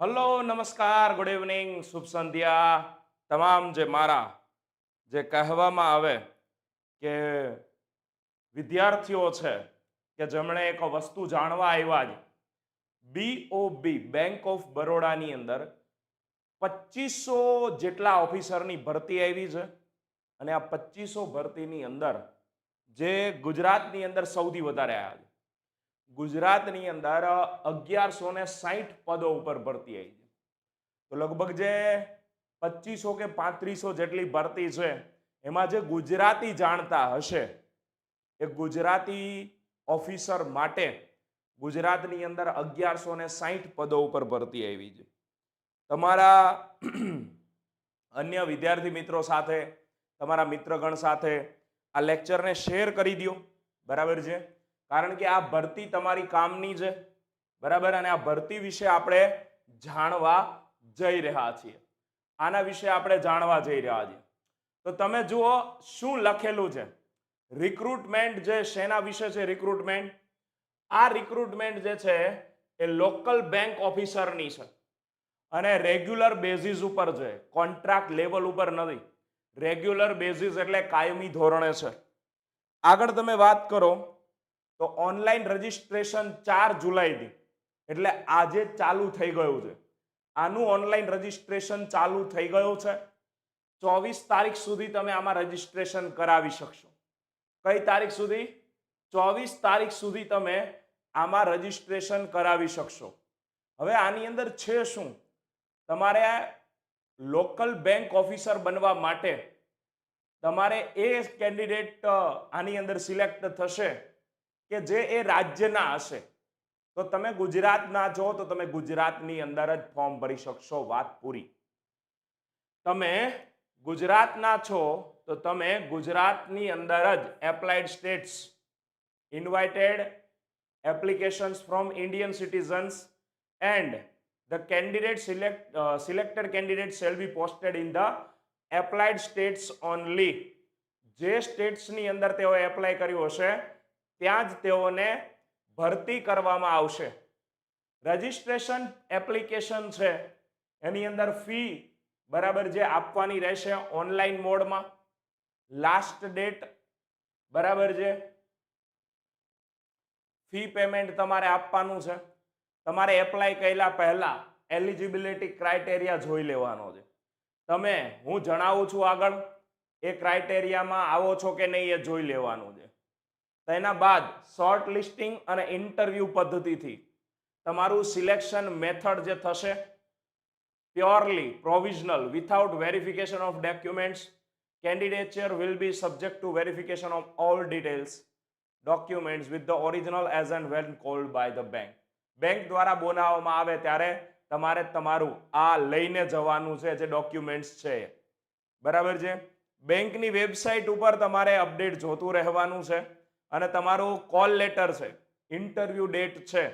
Hello, નમસ્કાર good evening શુભ સંધ્યા. તમામ જે મારા જે કહેવામાં આવે કે વિદ્યાર્થીઓ છે, કે જેમણે એક વસ્તુ જાણવા આવ્યા છે બીઓબી બેંક ઓફ બરોડાની અંદર પચીસો જેટલા ઓફિસરની ભરતી આવી છે અને આ પચીસો ભરતીની અંદર જે ગુજરાતની અંદર સૌથી વધારે આવ્યા છે. ગુજરાતની અંદર અગિયારસો ને સાહીઠ પદો ઉપર ભરતી આવી છે. તો લગભગ જે પચીસો કે પાંત્રીસો જેટલી ભરતી છે, એમાં જે ગુજરાતી જાણતા હશે, એ ગુજરાતી ઓફિસર માટે ગુજરાતની અંદર અગિયારસો ને સાહીઠ પદો ઉપર ભરતી આવી છે. તમારા અન્ય વિદ્યાર્થી મિત્રો સાથે, તમારા મિત્રગણ સાથે આ લેક્ચરને શેર કરી દો બરાબર છે? કારણ કે આ ભરતી તમારી કામની છે બરાબર? અને આ ભરતી વિશે આપણે જાણવા જઈ રહ્યા છીએ. આના વિશે આપણે જાણવા જઈ રહ્યા છીએ. તો તમે જુઓ શું લખેલું છે. રિક્રુટમેન્ટ જે શેના વિશે છે રિક્રુટમેન્ટ આ રિક્રુટમેન્ટ જે છે એ લોકલ બેંક ઓફિસરની છે. અને રેગ્યુલર બેઝિસ ઉપર છે. કોન્ટ્રાક્ટ લેવલ ઉપર નથી. રેગ્યુલર બેઝિસ એટલે કાયમી ધોરણે છે. આગળ તમે વાત કરો. તો ઓનલાઈન રજીસ્ટ્રેશન ચાર જુલાઈથી. એટલે આજે ચાલુ થઈ ગયું છે. આનું ઓનલાઈન રજીસ્ટ્રેશન ચાલુ થઈ ગયું છે. ચોવીસ તારીખ સુધી તમે આમાં રજીસ્ટ્રેશન કરાવી શકશો. કઈ તારીખ સુધી? ચોવીસ તારીખ સુધી તમે આમાં રજીસ્ટ્રેશન કરાવી શકશો. હવે આની અંદર છે શું? તમારે લોકલ બેંક ઓફિસર બનવા માટે તમારે એ કેન્ડિડેટ આની અંદર સિલેક્ટ થશે. કે જે એ રાજ્યના હશે. તો તમે ગુજરાતના છો તો તમે ગુજરાતની અંદર જ ફોર્મ ભરી શકશો વાત પૂરી. તમે ગુજરાતના છો તો તમે ગુજરાતની અંદર જ applied states invited applications from Indian citizens and the candidate select uh, selected candidate shall be posted in the applied states જે સ્ટેટ્સની અંદર તેઓએ એપ્લાય કર્યું હશે ત્યાં જ તેઓને ભરતી કરવામાં આવશે. રજિસ્ટ્રેશન એપ્લિકેશન છે. એની અંદર ફી બરાબર જે આપવાની રહેશે ઓનલાઈન મોડમાં લાસ્ટ ડેટ બરાબર છે ફી પેમેન્ટ તમારે આપવાનું છે. તમારે એપ્લાય કર્યા પહેલા એલિજિબિલિટી ક્રાઇટેરિયા જોઈ લેવાનો છે. તમે, હું જણાવું છું આગળ, એ ક્રાઇટેરિયામાં આવો છો કે નહીં એ જોઈ લેવાનું છે. તેના બાદ શોર્ટ લિસ્ટિંગ અને ઇન્ટરવ્યૂ પદ્ધતિથી તમારું સિલેક્શન મેથડ જે થશે purely provisional without verification of documents candidature will be subject to verification of all details documents with the original as and when called by the bank bank દ્વારા બોલાવવામાં આવે ત્યારે તમારે તમારું આ લઈને જવાનું છે જે ડોક્યુમેન્ટ્સ છે બરાબર છે? બેંકની વેબસાઇટ ઉપર તમારે અપડેટ જોતું રહેવાનું છે. અને તમારું કોલ લેટર છે ઇન્ટરવ્યુ ડેટ છે,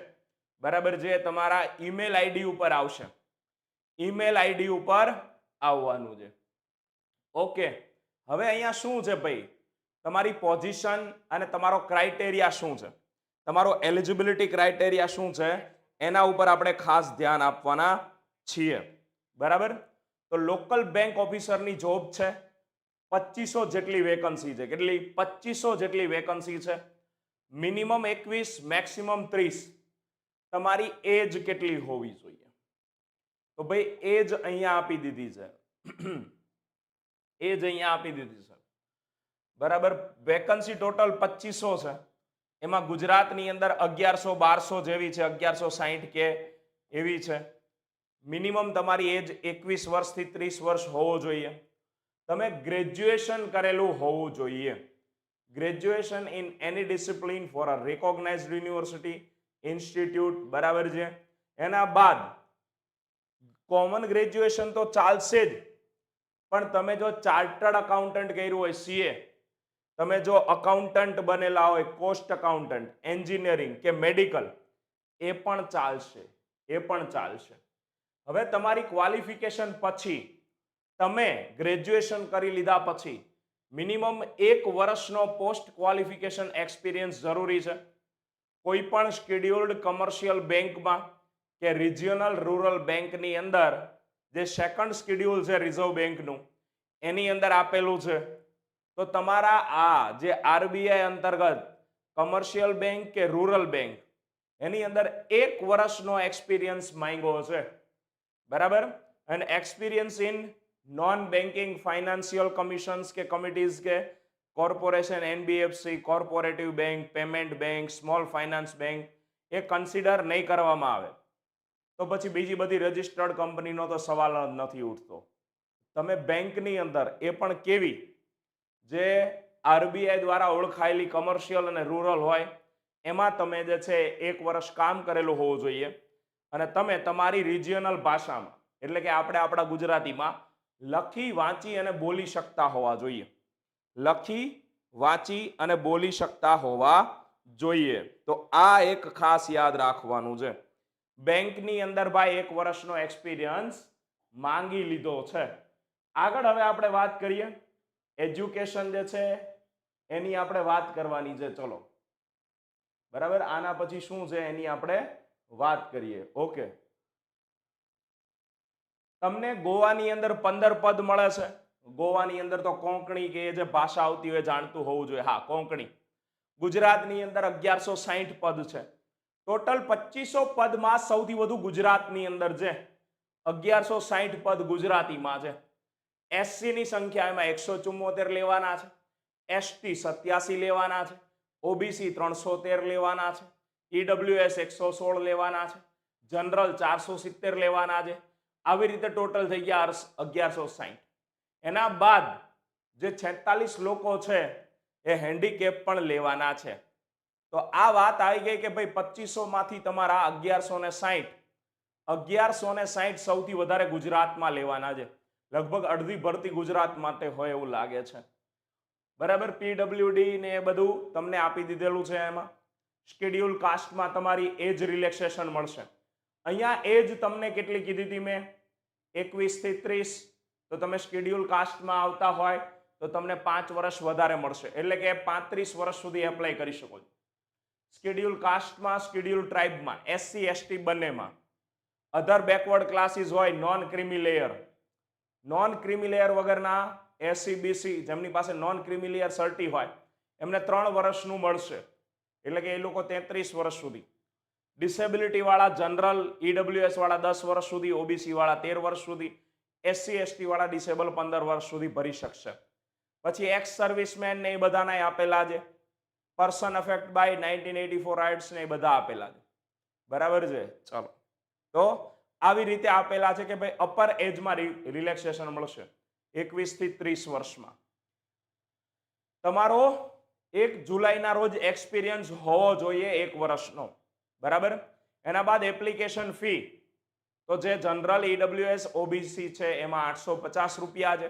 બરાબર, જે તમારા ઈમેલ આઈડી ઉપર આવશે. ઈમેલ આઈડી ઉપર આવવાનું છે. ઓકે હવે અહીંયા શું છે ભાઈ? તમારી પોઝિશન અને તમારો ક્રાઇટેરિયા શું છે? તમારો એલિજિબિલિટી ક્રાઇટેરિયા શું છે? એના ઉપર આપણે ખાસ ધ્યાન આપવાના છીએ. બરાબર? તો લોકલ બેંક ઓફિસરની જોબ છે. પચીસો જેટલી વેકન્સી છે. કેટલી? પચીસો જેટલી વેકન્સી છે. મિનિમમ એકવીસ મેક્સિમમ ત્રીસ. તમારી એજ કેટલી હોવી જોઈએ? તો ભાઈ એજ અહીંયા આપી દીધી છે. એજ અહીંયા આપી દીધી છે. બરાબર? વેકન્સી ટોટલ પચીસો છે. એમાં ગુજરાતની અંદર અગિયારસો, બારસો જેવી છે, અગિયારસો સાહીઠ કે એવી છે. મિનિમમ તમારી એજ એકવીસ વર્ષથી ત્રીસ વર્ષ હોવો જોઈએ. તમે ગ્રેજ્યુએશન કરેલું હોવું જોઈએ. Graduation in any discipline for a recognized university institute, બરાબર છે? એના બાદ કોમન ગ્રેજ્યુએશન તો ચાલશે જ, પણ તમે જો ચાર્ટર્ડ અકાઉન્ટન્ટ કર્યું હોય સીએ તમે જો અકાઉન્ટન્ટ બનેલા હોય, કોસ્ટ અકાઉન્ટન્ટ, એન્જિનિયરિંગ કે મેડિકલ, એ પણ ચાલશે, એ પણ ચાલશે. હવે તમારી ક્વોલિફિકેશન પછી તમે ગ્રેજ્યુએશન કરી લીધા પછી મિનિમમ એક વર્ષનો પોસ્ટ ક્વોલિફિકેશન એક્સપિરિયન્સ જરૂરી છે. કોઈ પણ શેડ્યુલ્ડ કમર્શિયલ બેંકમાં કે રિજિયોનલ રૂરલ બેંકની અંદર જે સેકન્ડ સ્કેડ્યુલ છે રિઝર્વ બેંકનું એની અંદર આપેલું છે. તો તમારા આ જે આરબીઆઈ અંતર્ગત કમર્શિયલ બેંક કે રૂરલ બેંક એની અંદર એક વર્ષનો એક્સપિરિયન્સ માંગ્યો છે. બરાબર? અને experience in non banking financial commissions કે કમિટીઝ કે corporation NBFC corporative bank payment bank small finance bank એ કન્સિડર નહીં કરવામાં આવે. તો પછી બીજી બધી રજિસ્ટર્ડ કંપનીનો તો સવાલ જ નથી ઉઠતો. તમે બેંકની અંદર એ પણ કેવી? જે આરબીઆઈ દ્વારા ઓળખાયેલી કમર્શિયલ અને રૂરલ હોય, એમાં તમે જે છે એક વર્ષ કામ કરેલું હોવું જોઈએ. અને તમે તમારી રિજિયનલ ભાષામાં, એટલે કે આપણે આપણા ગુજરાતીમાં લખી, વાંચી અને બોલી શકતા હોવા જોઈએ. લખી, વાંચી અને બોલી શકતા હોવા જોઈએ. તો આ એક ખાસ યાદ રાખવાનું છે. બેંકની અંદર ભાઈ એક વર્ષનો એક્સપિરિયન્સ માંગી લીધો છે. આગળ હવે આપણે વાત કરીએ. એજ્યુકેશન જે છે, એની આપણે વાત કરવાની છે. ચલો. બરાબર? આના પછી શું છે એની આપણે વાત કરીએ. ઓકે. તમને ગોવાની અંદર પંદર પદ મળે છે. ગોવાની અંદર તો કોંકણી કે જે ભાષા આવતી હોય જાણતું હોવું જોઈએ. હા, કોંકણી. ગુજરાતની અંદર અગિયારસો સાહીઠ પદ છે. ટોટલ પચીસો પદમાં સૌથી વધુ ગુજરાતની અંદર છે અગિયારસો સાહીઠ પદ ગુજરાતીમાં છે. એસસી ની સંખ્યા એમાં એકસો ચુમ્મોતેર લેવાના છે. એસટી સત્યાસી લેવાના છે. ઓબીસી ત્રણસો તેર લેવાના છે. ઈડબ્લ્યુએસ એકસો સોળ લેવાના છે. જનરલ ચારસો સિત્તેર લેવાના છે. આવી રીતે ટોટલ થઈ ગયા અગિયારસો સાહીઠ. એના બાદ જે છેતાલીસ લોકો છે, એ હેન્ડીકેપ પણ લેવાના છે. તો આ વાત આવી ગઈ કે ભાઈ પચીસો માંથી તમારા અગિયારસો ને સાહીઠ, અગિયારસો ને સાહીઠ સૌથી વધારે ગુજરાતમાં લેવાના છે. લગભગ અડધી ભરતી ગુજરાત માટે હોય એવું લાગે છે. બરાબર? પીડબ્લ્યુડી ને એ બધું તમને આપી દીધેલું છે એમાં. શેડ્યુલ કાસ્ટમાં તમારી એજ રિલેક્સેશન મળશે. અહીંયા એજ તમને કેટલી કીધી હતી મેં? એકવીસથી ત્રીસ. તો તમે શેડ્યુલ કાસ્ટમાં આવતા હોય તો તમને પાંચ વર્ષ વધારે મળશે. એટલે કે પાંત્રીસ વર્ષ સુધી એપ્લાય કરી શકો છો. શેડ્યુલ કાસ્ટમાં શેડ્યુલ ટ્રાઇબમાં એસસી એસટી બંનેમાં. અધર બેકવર્ડ ક્લાસીસ હોય non creamy layer non creamy layer વગરના એસસી બીસી જેમની પાસે નોન ક્રિમી લેયર સર્ટી હોય, એમને ત્રણ વર્ષનું મળશે. એટલે કે એ લોકો તેત્રીસ વર્ષ સુધી. ડિસેબિલિટી વાળા જનરલ ઈડબ્લ્યુએસ વાળા દસ વર્ષ સુધી ઓબીસી વાળા તેર વર્ષ સુધી એસસી એસટી વાળા ડિસેબલ પંદર વર્ષ સુધી ભરી શકશે. પછી એક્સ સર્વિસમેન ને એ બધાને આપેલા છે. Person affect by nineteen eighty four rights ને એ બધા આપેલા છે. બરાબર છે? ચાલો. તો આવી રીતે આપેલા છે કે ભાઈ અપર એજમાં રિલેક્સેશન મળશે. એકવીસથી ત્રીસ વર્ષમાં. તમારો એક જુલાઈના રોજ એક્સપિરિયન્સ હોવો જોઈએ એક વર્ષનો. બરાબર? એના બાદ એપ્લિકેશન ફી તો જે જનરલ ઈડબ્લ્યુએસ ઓબીસી છે, એમાં આઠસો પચાસ રૂપિયા છે.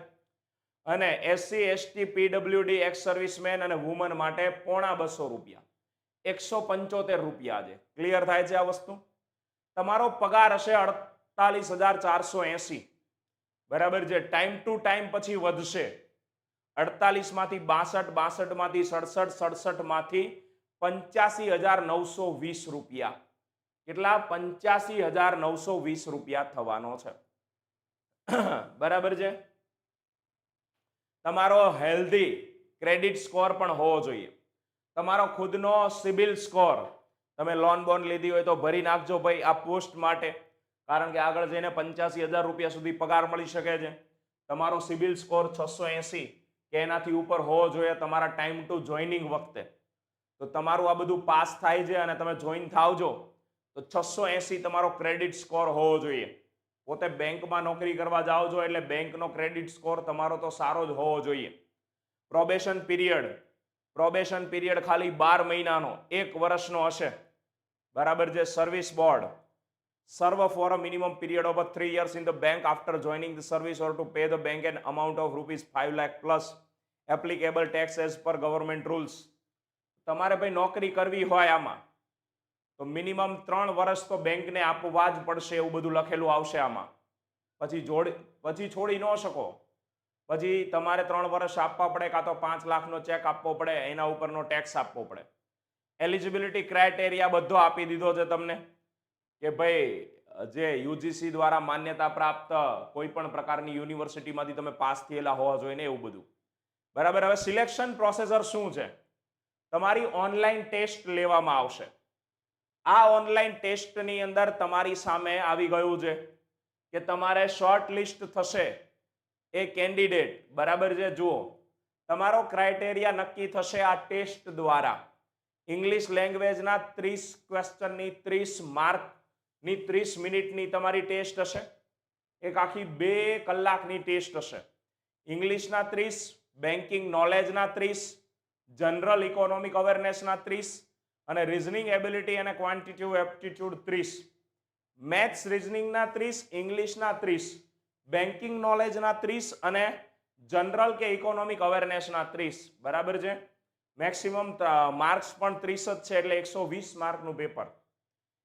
અને SC ST PWD ex serviceman અને વુમન માટે પોણા બસો રૂપિયા. એકસો પંચોતેર રૂપિયા છે. ક્લિયર થાય છે આ વસ્તુ? તમારો પગાર હશે અડતાલીસ હજાર ચારસો એસી. બરાબર છે? ટાઈમ ટુ ટાઈમ પછી વધશે. અડતાલીસમાંથી બાસઠ, બાસઠમાંથી સડસઠ સડસઠમાંથી પંચ્યાસી હજાર નવસો વીસ રૂપિયા. કેટલા? પંચ્યાસી હજાર નવસો વીસ રૂપિયા થવાનો છે. બરાબર છે? તમારો હેલ્ધી ક્રેડિટ સ્કોર પણ હોવો જોઈએ. તમારો ખુદનો સિબિલ સ્કોર. તમે લોન બોન લીધી હોય તો ભરી નાખજો ભાઈ આ પોસ્ટ માટે. કારણ કે આગળ જઈને પંચ્યાસી હજાર રૂપિયા સુધી પગાર મળી શકે છે. તમારો સિબિલ સ્કોર છસો એસી. કે એનાથી ઉપર હોવો જોઈએ તમારા ટાઈમ ટુ જોઈનિંગ વખતે. તો તમારું આ બધું પાસ થાય છે અને તમે જોઈન થાવજો. તો છસો એસી તમારો ક્રેડિટ સ્કોર હોવો જોઈએ. પોતે બેંકમાં નોકરી કરવા જાઓ છો એટલે બેંકનો ક્રેડિટ સ્કોર તમારો તો સારો જ હોવો જોઈએ. Probation period. પ્રોબેશન પીરિયડ ખાલી બાર મહિનાનો, એક વર્ષનો હશે. બરાબર છે, service bond. Serve for a minimum period of three years in the bank after joining the service or to pay the bank an amount of rupees five lakh plus applicable tax as per government rules. તમારે ભાઈ નોકરી કરવી હોય આમાં, તો minimum ત્રણ વર્ષ તો બેંકને આપવા જ પડશે એવું બધું લખેલું આવશે આમાં. પછી જોડી, પછી છોડી ન શકો. પછી તમારે ત્રણ વર્ષ આપવા પડે કાં તો પાંચ લાખનો ચેક આપવો પડે, એના ઉપરનો ટેક્સ આપવો પડે. એલિજિબિલિટી ક્રાઇટેરિયા બધો આપી દીધો છે તમને, કે ભાઈ, જે યુજીસી દ્વારા માન્યતા પ્રાપ્ત કોઈ પણ પ્રકારની યુનિવર્સિટીમાંથી તમે પાસ થયેલા હોવા જોઈએ ને એવું બધું. બરાબર, હવે સિલેક્શન પ્રોસેસર શું છે? તમારી ઓનલાઈન ટેસ્ટ લેવામાં આવશે. આ ઓનલાઈન ટેસ્ટની અંદર તમારી સામે આવી ગયું છે કે તમારે શોર્ટ લિસ્ટ થશે એ કેન્ડિડેટ બરાબર છે? જુઓ, તમારો ક્રાઇટેરિયા નક્કી થશે આ ટેસ્ટ દ્વારા. ઇંગ્લિશ લેંગ્વેજના ત્રીસ ક્વેશ્ચનની ત્રીસ માર્કની ત્રીસ મિનિટની તમારી ટેસ્ટ હશે. એક આખી બે કલાકની ટેસ્ટ હશે. ઇંગ્લિશના ત્રીસ બેન્કિંગ નોલેજના ત્રીસ જનરલ ઇકોનોમિક અવેરનેસના ત્રીસ અને રિઝનિંગ એબિલિટી અને ક્વાન્ટિટિવ એપ્ટિટ્યુડ ત્રીસ. મેથ્સ રિઝનિંગના ત્રીસ ઇંગ્લિશના ત્રીસ બેન્કિંગ નોલેજના ત્રીસ અને જનરલ કે ઇકોનોમિક અવેરનેસના ત્રીસ. બરાબર છે? મેક્સિમમ માર્ક્સ પણ ત્રીસ જ છે એટલે એકસો વીસ માર્કનું પેપર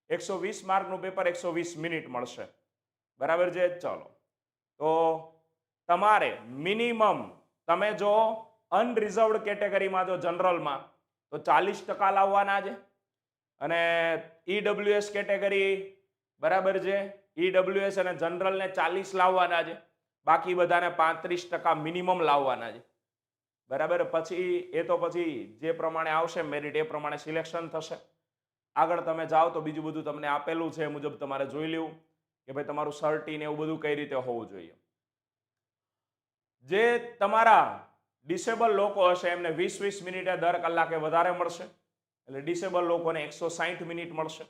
એકસો વીસ માર્કનું પેપર એકસો વીસ મિનિટ મળશે. બરાબર છે? ચલો. તો તમારે મિનિમમ તમે જો અનરિઝર્વડ કેટેગરીમાં જો જનરલમાં, તો ચાલીસ ટકા લાવવાના છે. અને ઈડબ્લ્યુએસ કેટેગરી બરાબર છે. ઈડબ્લ્યુએસ અને જનરલને ચાલીસ લાવવાના છે. બાકી બધાને પાંત્રીસ ટકા મિનિમમ લાવવાના છે. બરાબર? પછી એ તો પછી જે પ્રમાણે આવશે મેરિટ એ પ્રમાણે સિલેક્શન થશે. આગળ તમે જાઓ તો બીજું બધું તમને આપેલું છે મુજબ તમારે જોઈ લેવું કે ભાઈ તમારું સર્ટી ને એવું બધું કઈ રીતે હોવું જોઈએ. જે તમારા ડિસેબલ લોકો હશે, એમને વીસ વીસ મિનિટે દર કલાકે વધારે મળશે. એટલે ડિસેબલ લોકોને એકસો સાહીઠ મિનિટ મળશે.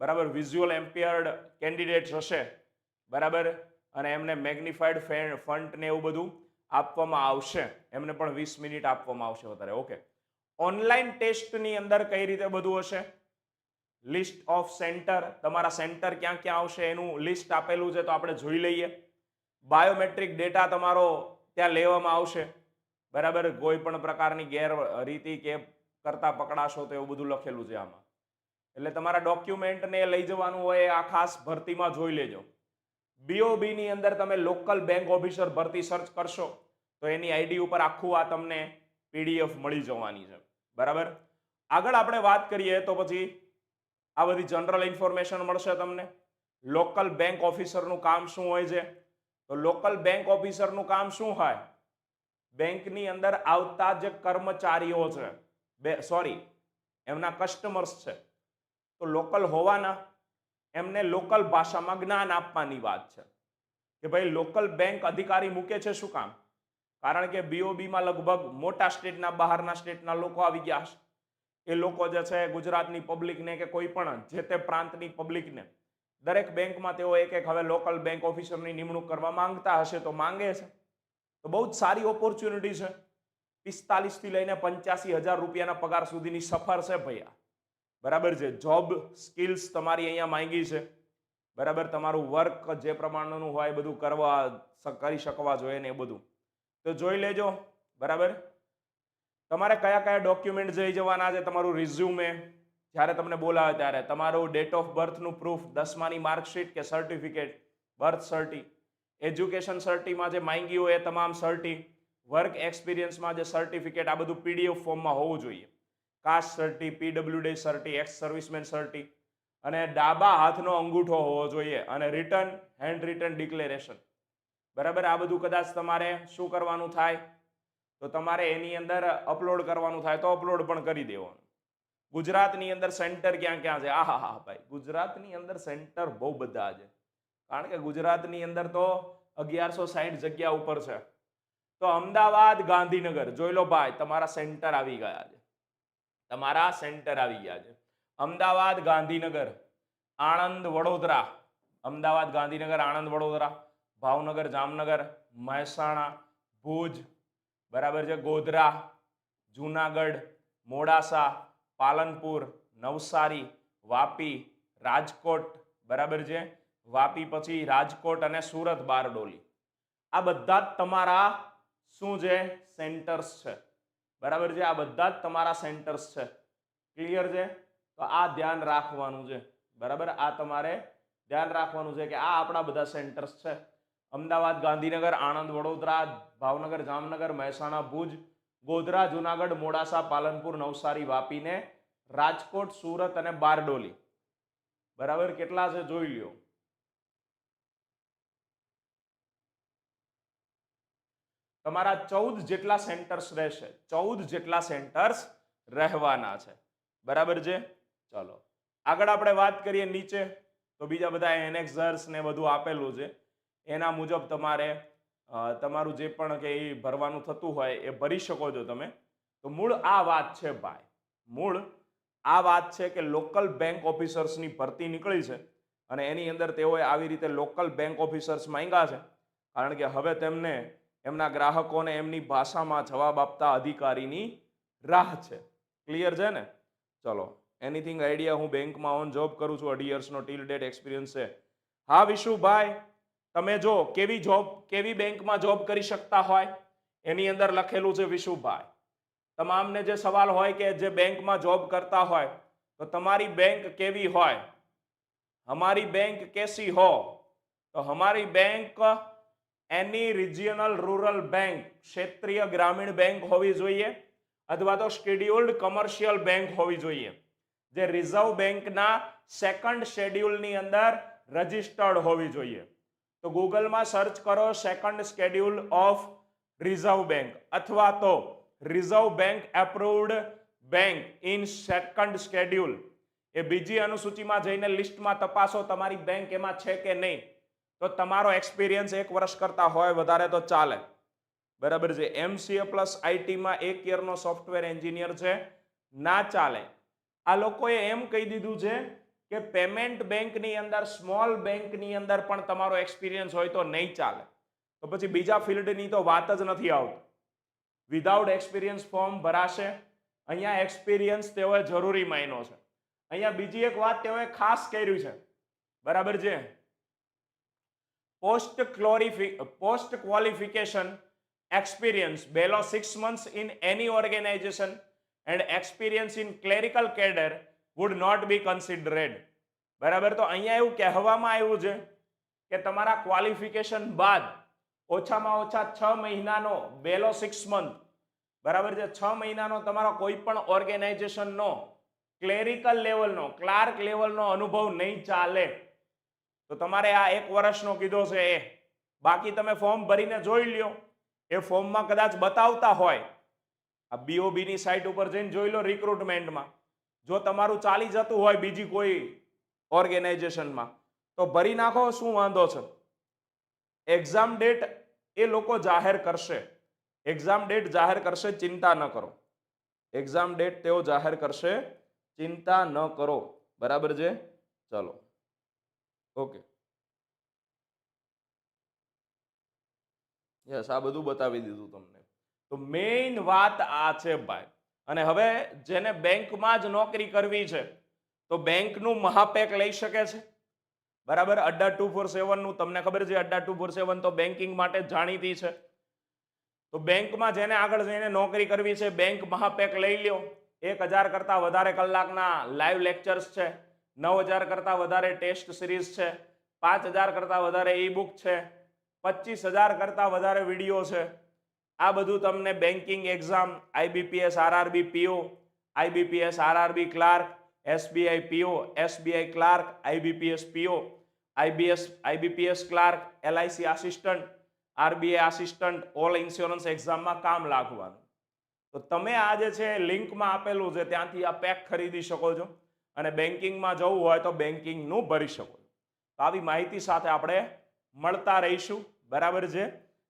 બરાબર? વિઝ્યુઅલ એમ્પિયર્ડ કેન્ડિડેટ્સ હશે. બરાબર? અને એમને મેગ્નિફાઈડ ફંટ ને એવું બધું આપવામાં આવશે. એમને પણ વીસ મિનિટ આપવામાં આવશે વધારે. ઓકે ઓનલાઈન ટેસ્ટની અંદર કઈ રીતે બધું હશે? લિસ્ટ ઓફ સેન્ટર તમારા સેન્ટર ક્યાં ક્યાં આવશે? એનું લિસ્ટ આપેલું છે તો આપણે જોઈ લઈએ. બાયોમેટ્રિક ડેટા તમારો ત્યાં લેવામાં આવશે. બરાબર? કોઈ પણ પ્રકારની ગેરરીતિ કે કરતા પકડાશો તો એવું બધું લખેલું છે આમાં. એટલે તમારા ડોક્યુમેન્ટને લઈ જવાનું હોય આ ખાસ ભરતીમાં જોઈ લેજો. બીઓબીની અંદર તમે લોકલ બેંક ઓફિસર ભરતી સર્ચ કરશો, તો એની આઈડી ઉપર આખું આ તમને પીડીએફ મળી જવાની છે. બરાબર? આગળ આપણે વાત કરીએ તો પછી આ બધી જનરલ ઇન્ફોર્મેશન મળશે તમને. લોકલ બેંક ઓફિસરનું કામ શું હોય છે? તો લોકલ બેંક ઓફિસરનું કામ શું હોય? બેંકની અંદર આવતા જે કર્મચારીઓ છે. બે સોરી એમના કસ્ટમર્સ છે. તો લોકલ હોવાના, એમને લોકલ ભાષામાં જ્ઞાન આપવાની વાત છે. કે ભાઈ લોકલ બેંક અધિકારી મૂકે છે શું કામ? કારણ કે બીઓબીમાં લગભગ મોટા સ્ટેટના, બહારના સ્ટેટના લોકો આવી ગયા છે. એ લોકો જે છે, ગુજરાતની પબ્લિકને કે કોઈ પણ જે તે પ્રાંતની પબ્લિકને દરેક બેંકમાં તેઓ એક એક હવે લોકલ બેંક ઓફિસરની નિમણૂક કરવા માંગતા હશે તો માંગે છે. તો બહુ જ સારી ઓપોર્ચ્યુનિટી છે. પિસ્તાલીસથી લઈને પંચ્યાસી હજાર રૂપિયાના પગાર સુધીની સફર છે ભૈયા. બરાબર છે? જોબ સ્કિલ્સ તમારી અહીંયા માંગી છે. બરાબર? તમારું વર્ક જે પ્રમાણનું હોય બધું કરવા કરી શકવા જોઈએ ને એ બધું. તો જોઈ લેજો. બરાબર? તમારે કયા કયા ડોક્યુમેન્ટ જઈ જવાના છે? તમારું રિઝ્યુમે જ્યારે તમને બોલાવે ત્યારે. તમારું ડેટ ઓફ બર્થનું પ્રૂફ દસમાની માર્કશીટ કે સર્ટિફિકેટ બર્થ સર્ટી એજ્યુકેશન સર્ટીમાં જે માંગ્યું હોય એ તમામ સર્ટી વર્ક એક્સપિરિયન્સમાં જે સર્ટિફિકેટ આ બધું પીડીએફ ફોર્મમાં હોવું જોઈએ. Caste certi PWD certi ex serviceman certi અને ડાબા હાથનો અંગૂઠો હોવો જોઈએ અને રિટર્ન હેન્ડ રિટર્ન ડિક્લેરેશન બરાબર? આ બધું કદાચ તમારે શું કરવાનું થાય? તો તમારે એની અંદર અપલોડ કરવાનું થાય તો અપલોડ પણ કરી દેવાનું. ગુજરાતની અંદર સેન્ટર ક્યાં ક્યાં છે? આહા હા ભાઈ, ગુજરાતની અંદર સેન્ટર બહુ બધા છે. કારણ કે ગુજરાતની અંદર તો અગિયારસો સાહીઠ જગ્યા ઉપર છે. તો અમદાવાદ, ગાંધીનગર, જોઈ લો ભાઈ, તમારા સેન્ટર આવી ગયા છે. તમારા સેન્ટર આવી ગયા છે. અમદાવાદ, ગાંધીનગર, આણંદ, વડોદરા. અમદાવાદ, ગાંધીનગર, આણંદ, વડોદરા. ભાવનગર, જામનગર, મહેસાણા, ભુજ, બરાબર છે, ગોધરા, જુનાગઢ, મોડાસા, પાલનપુર, નવસારી, વાપી, રાજકોટ, બરાબર છે. વાપી પછી રાજકોટ અને સુરત બારડોલી. આ બધા જ તમારા શું છે? સેન્ટર્સ છે. બરાબર છે? આ બધા જ તમારા સેન્ટર્સ છે. ક્લિયર છે? તો આ ધ્યાન રાખવાનું છે. બરાબર? આ તમારે ધ્યાન રાખવાનું છે કે આ આપણા બધા સેન્ટર્સ છે. અમદાવાદ, ગાંધીનગર, આણંદ, વડોદરા, ભાવનગર, જામનગર, મહેસાણા, ભુજ, ગોધરા, જુનાગઢ, મોડાસા, પાલનપુર, નવસારી, વાપીને રાજકોટ, સુરત અને બારડોલી. બરાબર? કેટલા છે? જોઈ લ્યો. તમારા ચૌદ જેટલા સેન્ટર્સ રહેશે. ચૌદ જેટલા સેન્ટર્સ રહેવાના છે. બરાબર છે? ચલો. આગળ આપણે વાત કરીએ નીચે. તો બીજા બધા એનેક્સર્સ ને બધું આપેલું છે. એના મુજબ તમારે તમારું જે પણ કે એ ભરવાનું થતું હોય એ ભરી શકો છો તમે. તો મૂળ આ વાત છે ભાઈ. મૂળ આ વાત છે કે લોકલ બેંક ઓફિસર્સની ભરતી નીકળી છે અને એની અંદર તેઓએ આવી રીતે લોકલ બેંક ઓફિસર્સ માંગ્યા છે. કારણ કે હવે તેમને એમના ગ્રાહકોને એમની ભાષામાં જવાબ આપતા અધિકારીની રાહ છે. ક્લિયર છે ને? ચલો એનીથિંગ આઈડિયા હું બેંકમાં ઓન જોબ કરું છું, અઢી યર્સનો ટીલ ડેટ એક્સપિરિયન્સ છે. હા, વિશુભાઈ, તમે જો કેવી જોબ કેવી બેંકમાં જોબ કરી શકતા હોય? એની અંદર લખેલું છે વિશુભાઈ. તમામને જે સવાલ હોય કે જે બેંકમાં જોબ કરતા હોય, તો તમારી બેંક કેવી હોય? અમારી બેંક કેસી હો? તો અમારી બેંક એની રિજિયનલ રૂરલ બેંક ક્ષેત્રીય ગ્રામીણ બેંક હોવી જોઈએ અથવા તો શેડ્યુલ્ડ કમર્શિયલ બેંક હોવી જોઈએ, જે રિઝર્વ બેંકના સેકન્ડ શેડ્યુલની અંદર રજિસ્ટર્ડ હોવી જોઈએ. તો ગૂગલમાં સર્ચ કરો second schedule of reserve bank અથવા તો reserve bank approved bank in second schedule એ બીજી અનુસૂચિમાં જઈને લિસ્ટમાં તપાસો તમારી બેંક એમાં છે કે નહીં. તો તમારો એક્સપિરિયન્સ એક વર્ષ કરતા હોય, વધારે તો ચાલે. બરાબર છે. એમસીએ પ્લસ આઈટીમાં એક યરનો સોફ્ટવેર એન્જિનિયર છે. ના ચાલે. આ લોકોએ એમ કહી દીધું છે કે પેમેન્ટ બેંકની અંદર સ્મોલ બેંકની અંદર પણ તમારો એક્સપિરિયન્સ હોય તો નહીં ચાલે. તો પછી બીજા ફિલ્ડની તો વાત જ નથી આવતી. વિધાઉટ એક્સપિરિયન્સ ફોર્મ ભરાશે. અહીંયા એક્સપિરિયન્સ તેઓએ જરૂરી માયનો છે. અહીંયા બીજી એક વાત તેઓએ ખાસ કર્યું છે. બરાબર છે? Post ક્લોરિફિ post qualification experience below six months in any organization and experience in clerical cadre would not be considered. બરાબર? તો અહીંયા એવું કહેવામાં આવ્યું છે કે તમારા ક્વોલિફિકેશન બાદ ઓછામાં ઓછા છ મહિનાનો બેલો સિક્સ મંથ બરાબર છે? છ મહિનાનો તમારો કોઈ પણ ઓર્ગેનાઇઝેશનનો ક્લેરિકલ લેવલનો ક્લાર્ક લેવલનો અનુભવ નહીં ચાલે. તો તમારે આ એક વર્ષનો કીધો છે એ. બાકી તમે ફોર્મ ભરીને જોઈ લ્યો. એ ફોર્મમાં કદાચ બતાવતા હોય. આ બીઓબીની સાઇટ ઉપર જઈને જોઈ લો રિક્રુટમેન્ટમાં જો તમારું ચાલી જતું હોય બીજી કોઈ ઓર્ગેનાઇઝેશનમાં તો ભરી નાખો, શું વાંધો છે? એક્ઝામ ડેટ એ લોકો જાહેર કરશે. એક્ઝામ ડેટ જાહેર કરશે, ચિંતા ન કરો. એક્ઝામ ડેટ તેઓ જાહેર કરશે, ચિંતા ન કરો. બરાબર છે? ચલો. ઓકે. યસ, આ બધું બતાવી દીધું તમને. તો મેઇન વાત આ છે ભાઈ. અને હવે જેને બેંકમાં જ નોકરી કરવી છે, તો બેંકનું મહાપેક લઈ શકે છે. બરાબર? અડ્ડા ટુ ફોર સેવનનું તમને ખબર છે અડ્ડા ટુ ફોર સેવન તો બેન્કિંગ માટે જાણીતી છે. તો બેંકમાં જેને આગળ જઈને નોકરી કરવી છે, બેંક મહાપેક લઈ લ્યો. એક હજાર કરતાં વધારે કલાકના લાઈવ લેક્ચર્સ છે. નવ હજાર કરતાં વધારે ટેસ્ટ સિરીઝ છે, પાંચ હજાર કરતાં વધારે ઈ બુક છે, પચીસ હજાર કરતાં વધારે વીડિયો છે. આ બધું તમને banking exam IBPS RRB PO IBPS RRB clerk SBI PO SBI clerk IBPS PO IBS IBPS clerk LIC assistant RBI assistant all insurance એક્ઝામમાં કામ લાગવાનું. તો તમે આ જે છે લિંકમાં આપેલું છે, ત્યાંથી આ પેક ખરીદી શકો છો. અને બેન્કિંગમાં જવું હોય તો બેન્કિંગનું ભરી શકો તો આવી માહિતી સાથે આપણે મળતા રહીશું. બરાબર છે?